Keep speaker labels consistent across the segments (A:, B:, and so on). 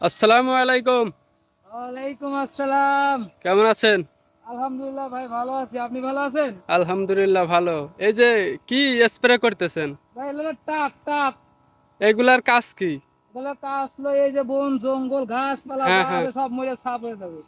A: আসসালামু আলাইকুম।
B: ওয়ালাইকুম আসসালাম।
A: কেমন আছেন?
B: আলহামদুলিল্লাহ ভাই ভালো আছি। আপনি ভালো আছেন?
A: আলহামদুলিল্লাহ ভালো। এই যে কি স্প্রে করতেছেন?
B: ভাই এগুলো টাক টাক
A: এগুলার কাজ কি?
B: এগুলো কাজ হলো এই যে বন জঙ্গল ঘাস পালা
A: হ্যাঁ,
B: যা
A: হ্যাঁ।
B: আছে সব মরে সাফ হয়ে যাবে।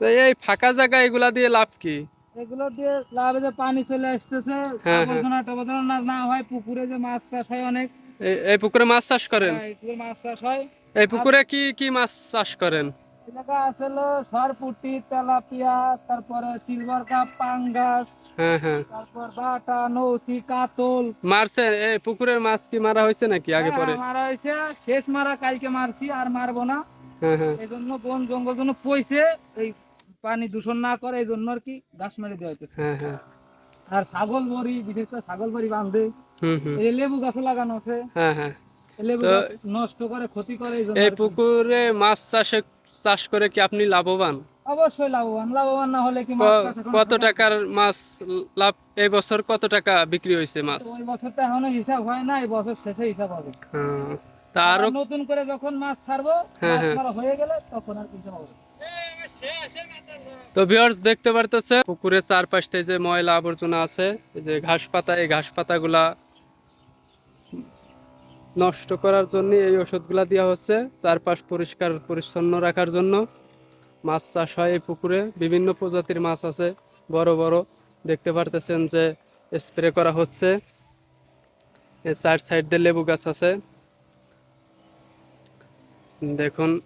A: তো এই ফাঁকা জায়গা এগুলা দিয়ে লাভ কি?
B: এগুলো দিয়ে লাভে যে পানি চলে আসতেছে
A: হ্যাঁ।
B: আবর্জনা টবর্জনা না না হয় পুকুরে যে মাছ চাষ হয় অনেক
A: এই- পুকুরে মাছ চাষ করেন?
B: হ্যাঁ, এই পুকুরে মাছ চাষ হয়।
A: এই পুকুরে কি কি মাছ চাষ করেন?
B: এলাকা আছে সরপুটি তেলাপিয়া তারপরে সিলভার কাপ পাঙ্গাস
A: হ্যাঁ হ্যাঁ।
B: তারপর বাটা নৌসি কাতল।
A: মারছেন এই পুকুরের মাছ কি মারা হয়েছে নাকি আগে পরে?
B: মারা হয়েছে। শেষ মারা কালকে মারছি আর মারবো না।
A: হ্যাঁ হ্যাঁ।
B: এই জন্য বন জঙ্গল জন্য পয়সে এই পানি দূষণ না করে এই জন্য আর কি গাছ মেরে দেওয়া হইতেছে।
A: হ্যাঁ হ্যাঁ।
B: আর ছাগল বড়ি বিশেষ করে ছাগল বড়ি বাঁধে এই লেবু গাছও লাগানো আছে।
A: হ্যাঁ হ্যাঁ।
B: লেবু গাছ নষ্ট করে ক্ষতি করে এই।
A: পুকুরে মাছ চাষে চাষ করে কি আপনি লাভবান?
B: অবশ্যই লাভবান। লাভবান না হলে কি
A: কত টাকার মাছ লাভ এই বছর কত টাকা বিক্রি হয়েছে মাছ?
B: ওই বছর তো এখনও হিসাব হয় না এই বছর শেষে হিসাব হবে।
A: হ্যাঁ।
B: নতুন করে যখন মাছ ছাড়বো
A: হ্যাঁ,
B: মাছ
A: হ্যাঁ।
B: হয়ে গেলে তখন আর হিসাব হবে।
A: তো ভিউয়ার্স দেখতে পারতেছে পুকুরের চারপাশ যে ময়লা আবর্জনা আছে যে ঘাস পাতা এই ঘাস পাতাগুলা নষ্ট করার জন্য এই ওষুধগুলা দেওয়া হচ্ছে। চারপাশ পরিষ্কার, পরিচ্ছন্ন রাখার জন্য। মাছ চাষ হয় এই পুকুরে। বিভিন্ন প্রজাতির মাছ আছে। বড় বড়। দেখতে পারতেছেন যে স্প্রে করা হচ্ছে। চার সাইড দিয়ে লেবু গাছ আছে। দেখুন।